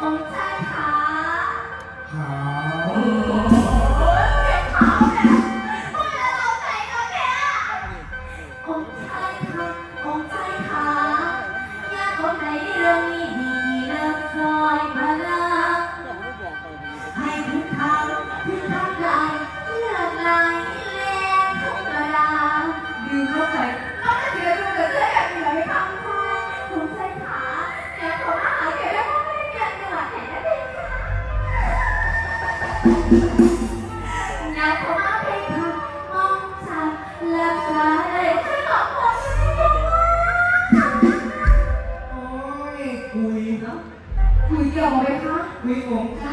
อ คะคุ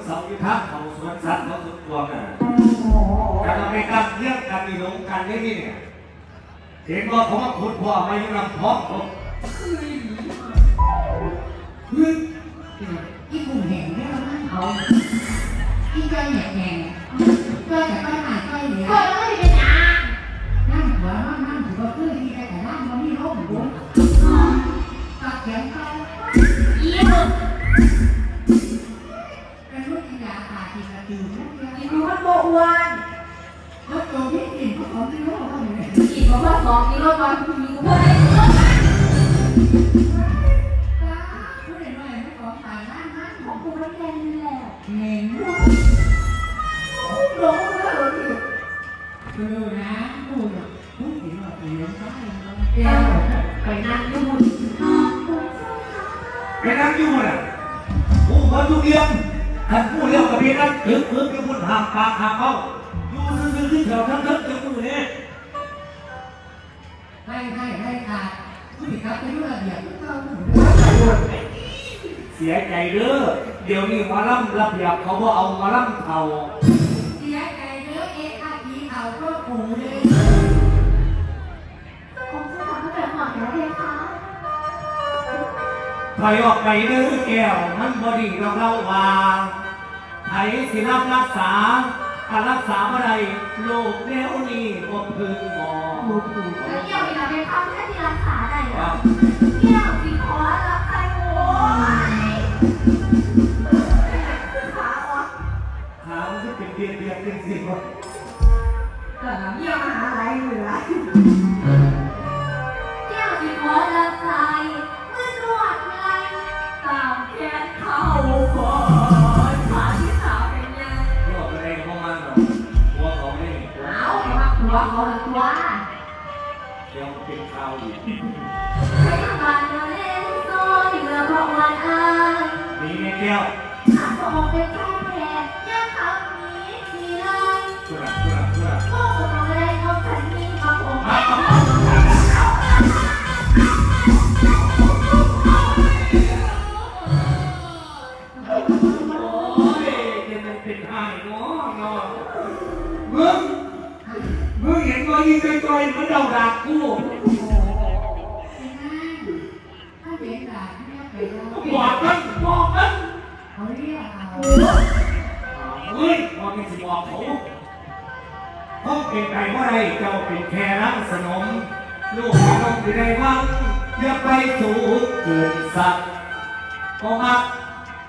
เด็กตัวเสาอยู่ทางเขาสวนสัตว์เขาสุดตัวน่ะโอ้โหการเอาไปกันเยี่ยมกันมีหลงกันนี่นี่เนี่ยเห็นว่าเขาว่าขุดพ่อมาอยู่ลำพองเขาคือหลีเฮ้ยอีกลุ่มแห่งได้แล้วนั่นเขาอีใจแห่งแห่งใจแต่ไปหาใจเหลือก่อนแล้วไม่ได้เป็นอานั่งหัวนั่งนั่งถือว่าเพื่อนที่ใจแต่นั่งมันนี่ร่มหัวตัดแขนเขา มึงมันโบอ้วนรถโจมที่กินเขาของที่โลกเขาเนี่ยอีกบอกว่าสองกิโลวันคุณมีกูไม่ได้กิโลวันจ้าผู้ใดหน่อยไม่ของตายบ้านนั้นของกูไม่แค่นี้แหละเหม็นลงมาเลยดูนะดูนะผู้หญิงแบบเหม็นได้เอวไปนั่งยู่บนไปนั่งอยู่น่ะผู้คนทุกเยี่ยม ท่านผู้เลี้ยวกับพี่นั่นถึงถึงที่พุ่นหางปากหางเขาอยู่ซื่อๆที่แถวทั้งทั้งที่มือนี่ให้ให้ให้ขาดผู้หญิงครับเป็นระเบียบทุกเราเสียใจเด้อเดี๋ยวนี้หมาล่ำระเบียบเขาว่าเอาหมาล่ำเข่าเสียใจเยอะเอะอาทีเอาก็ปูเลย ถอยออกไปเด้อแก้วมันบอดีเราเล่าว่าไผสิรับรักษาการรักษาเมื่อไรโรคแนวนี้บ่พึงหมอแล้วเกี่ยวกับเป็นคำแค่ที่รักษาได้เหรอเกี่ยวสิขอรักใครโอ้ยขาอ่อนหามันจะเป็นเดียดเดียดเป็นสิบแต่เกี่ยวหาอะไรเหลือเกี่ยวสิขอรักใคร มาหัวเขาละตัวเดี๋ยวมันเป็นข่าวอีกใช้บานเล่นซอยเรือพระวันอายมีแม่แก้วหากบอกเป็นแค่แผลยังทำนี้ทีไรชุระชุระชุระโอ้สมองอะไรของฉันมีมาผม ยิงจอยมือนเราด่ากูถ้าเป็นด่าที่ไปแล้วบอกมันบอกมันเขาเรียกเอาเฮ้ยบอกมันสิบอกเขาเขาเป็นไก่ว่าไรเจ้าเป็นแค่รังสนม ลูกของเราอยู่ในวังอย่าไปสู่เกินสัตว์ก็มัก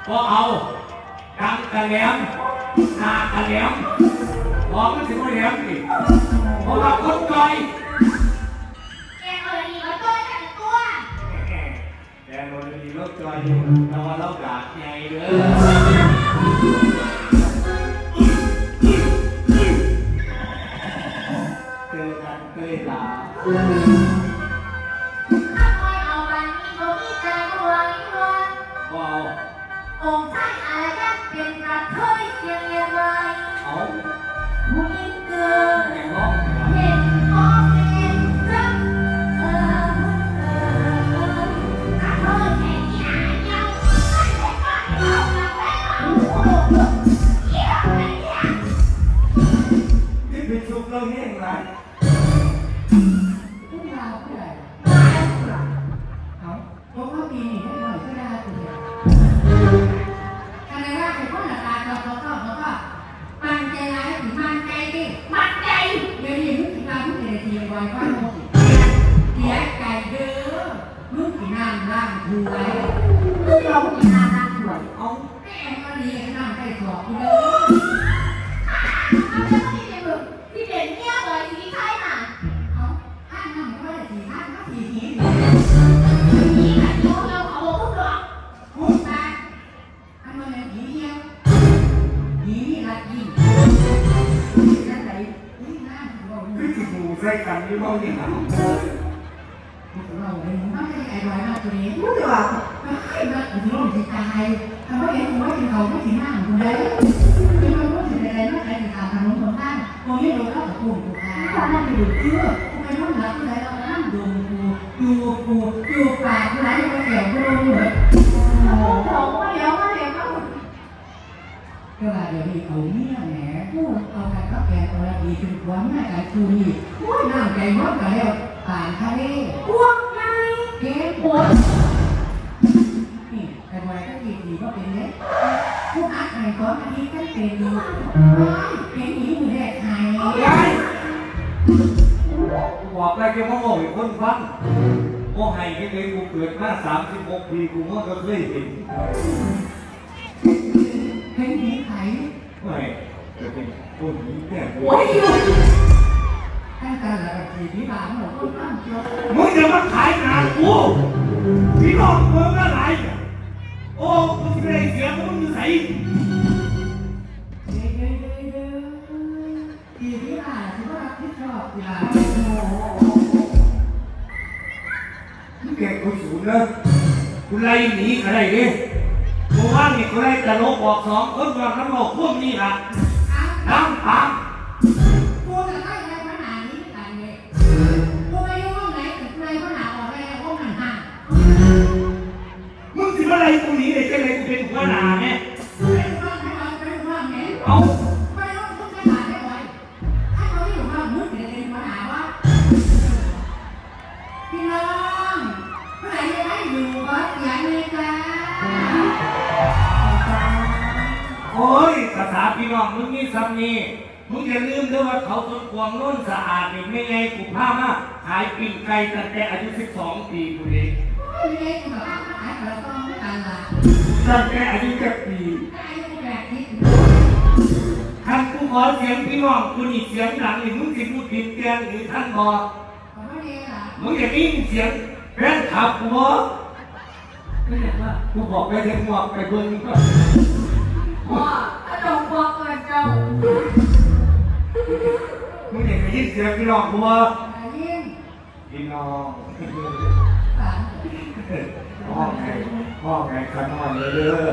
ก็เอาดังกระแหลมหน้ากระแหลมบอกมันสิว่าแหลมดิ เพราะว่าคนจอยแกเอ่ยอีกแล้วตัวแต่ตัวแต่เราดีเราจอยอยู่แต่ว่าเราด่าใหญ่เด้อ นี่เป็นชุบเราแห้งไรทุกราเปื่อยเขาพราะว่าปีนี้ให้หน่อยก็ได้เปื่อยการว่าเป็นคนหลักการเราเขาก็เก็มันใจร้ายถึงมันใดิมันใจเดี๋ยวนี้มึงถึงมาพูดในทีไว้ว่าโมเสียใจเด้อมึงถึงนั่งรงถูว้ ไมเอ็งว่าถึงเขาไม่ถึงหน้าของคุณได้คือมันรู้สึกอะไรไม่ใครถึงทำทางนู้นคนตั้งตรงนี้เราเข้ากับกลุ่มกูค่ะตอนนั้นไปดูเออทำไมต้องรักอะไรเรานั่งดูกูดูกูดูปากกูไหลมาแก่กูรู้เหรอโอ้โหมาเดี๋ยวมาเดี๋ยวมาก็ว่าเดี๋ยวนี้เอาเนี่ยแหมพูดเอาการกับแกเอาอะไรดีจนกว่าแม่การกูนี่โอ้ยน้ำใจมากกันแล้วป่านทะเลพวกไงเก๊ปวด นี่แต่วัยก็ดีดีก็เป็นเนี้ยพวกอัดไอ้ก้อนอันนี้ก็เป็นดีเป็นอีมือแรกไทยยายบอกอะไรแกมาบอกให้คนฟังโอ้ให้แค่เลยกูเกิดมาสามสิบหกปีกูมันก็เคยเห็นเป็นดีไข่ไม่จะเป็นต้นนี้แค่กูโอ้ยอยู่ตั้งแต่ละทีที่บ้านเราก็ตั้งเยอะมึงจะมาขายหนากูพี่น้องมึงอะไร มึงอยู่ไหนเด้เด้เด้เด้ทีที่บ้านคือว่าที่ชอบกีฬามึงแกคนสูนนะกูไล่หนีอะไรดิกูว่านี่กูไล่ตลกออกสองคนก่อนน้ำหลอกพวกนี้ล่ะอ้าวน้ำตามกู โอ้ยภาษาพี่น้องมึงนี่ซ้ำนี่มึงอย่าลืมด้วยว่าเขาต้นกวางน้นสะอาดนี่ไม่ไงกูพามาขายปิ้งไก่ตั้งแต่อายุ 12 ปีกูเองไม่ได้ก็แบบหายเราต้องไม่กันละตั้งแต่อายุแค่ปีได้กูแบบนี้ท่านกูขอเสียงพี่น้องกูนี่เสียงหลังนี่มึงสิพูดผิดแกงหรือท่านบอกมไม่ได้ละมึงอย่ามีเสียงแฟนขับกูบ่ไม่เห็นว่ากูบอกไปเถอะบอกไปเบิ่งก็ว่า เสียงพี่น้องกูบ่อะไรยิ่งพี่น้องสามพ่อไงพ่อไงขนอนเลยเด้อ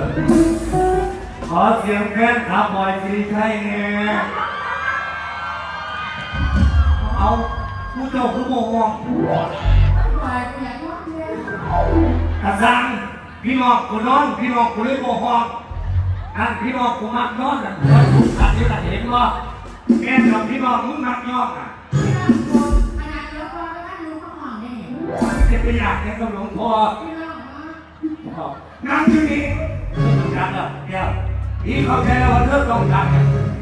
ขอเสียงแฟนขับบอยสิริชัยเนี่ยเอาผู้เจ้าผู้โมงต้องปล่อยกูอยากนอนเลยกระซังพี่น้องกูนอน พี่น้องกูเลยโมห้องอันพี่น้องกูมักนอนอะแล้วกูขัดอยู่น่ะเห็นว่า แม่กับพี่น้องมึงมักนอนอะพี่น้องกูขนาดเดี๋ยวพอแล้วท่านรู้ก็ห่องได้เนี่ยจะไปอยากแค่กับหลวงพ่อพี่น้องเนาะนั่งอยู่นี่จังอะเดี๋ยวพี่เข้าใจแล้วว่าเลิกต้องจัง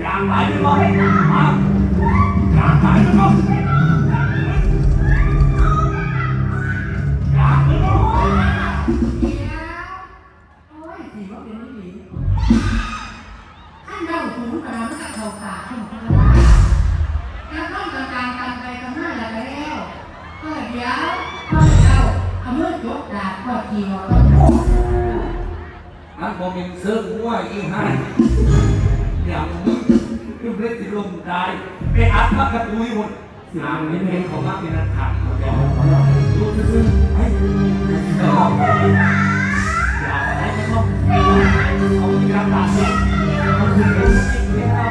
อยากไปหรือเปล่าฮะอยากไปหรือเปล่าอยากหรือเปล่าเดี๋ยวโอ้ยสีว่าเป็นไม่ดีท่านเดาถูกกระดานกับเขาขา ท่านพูดว่าการต้องการการการไปกันห้าแล้วแล้วก็เดี๋ยวก็เดาเอามือจกดาบก็ขี่ออกต้นโพอันผมเป็นเสื้อหัวอีห้าอย่างมึงคือเล่นที่ลมตายไปอัดมากระตุยหมดงานนี้เป็นของมากเป็นอันขาดเขาจะรู้ซึ้งไอ้อยากให้เขาเอาการตัดสินเขาคือเป็นสิ่งที่เรา